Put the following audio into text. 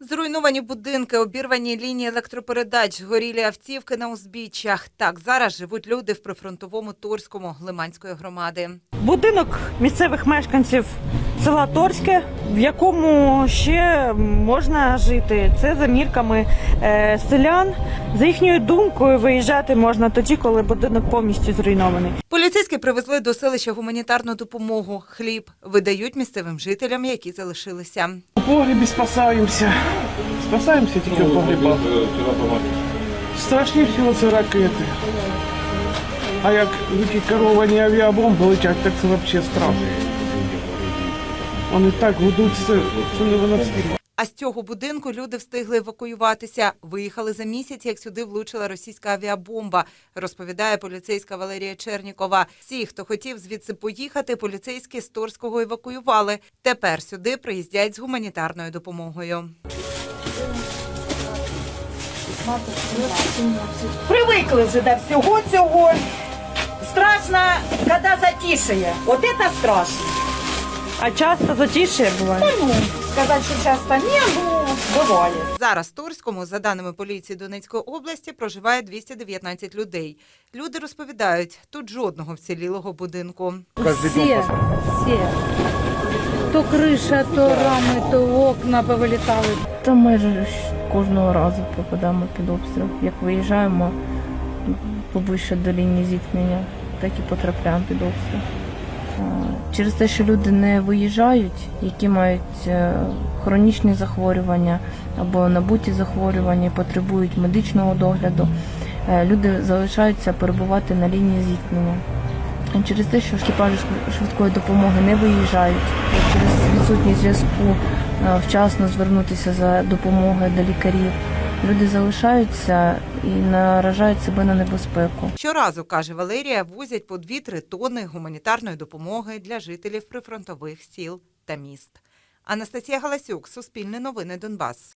Зруйновані будинки, обірвані лінії електропередач, горілі автівки на узбіччях. Так зараз живуть люди в прифронтовому Торському Лиманської громади. Будинок місцевих мешканців села Торське, в якому ще можна жити. Це за мірками е, селян. За їхньою думкою, виїжджати можна тоді, коли будинок повністю зруйнований. Поліцейські привезли до селища гуманітарну допомогу. Хліб видають місцевим жителям, які залишилися. У погребі спасаємося. Спасаємося тільки в погребах. Страшні всього це ракети. А як керовані авіабомби летять, так це взагалі страшно. Вони так гудуть, це, це невиносимо. А з цього будинку люди встигли евакуюватися. Виїхали за місяць, як сюди влучила російська авіабомба, розповідає поліцейська Валерія Чернікова. Всі, хто хотів звідси поїхати, поліцейські з Торського евакуювали. Тепер сюди приїздять з гуманітарною допомогою. Привикли вже до всього цього. Страшно, коли затишає. От це страшно. А часто затишає буває? Ну, сказати, що часто ні, ну, буває. Зараз в Торському, за даними поліції Донецької області, проживає 219 людей. Люди розповідають, тут жодного вцілілого будинку. Все, все. То криша, то рами, то окна повилітали. Та майже кожного разу попадаємо під обстріл. Як виїжджаємо поближче до лінії зіткнення, так і потрапляємо під обстріл. Через те, що люди не виїжджають, які мають е, хронічні захворювання або набуті захворювання, потребують медичного догляду, е, люди залишаються перебувати на лінії зіткнення. А Через те, що екіпажі швидкої допомоги не виїжджають, через відсутність зв'язку е, вчасно звернутися за допомогою до лікарів. Люди залишаються і наражають себе на небезпеку. Щоразу, каже Валерія, возять по 2-3 тонни гуманітарної допомоги для жителів прифронтових сіл та міст. Анастасія Галасюк, Суспільне новини Донбас.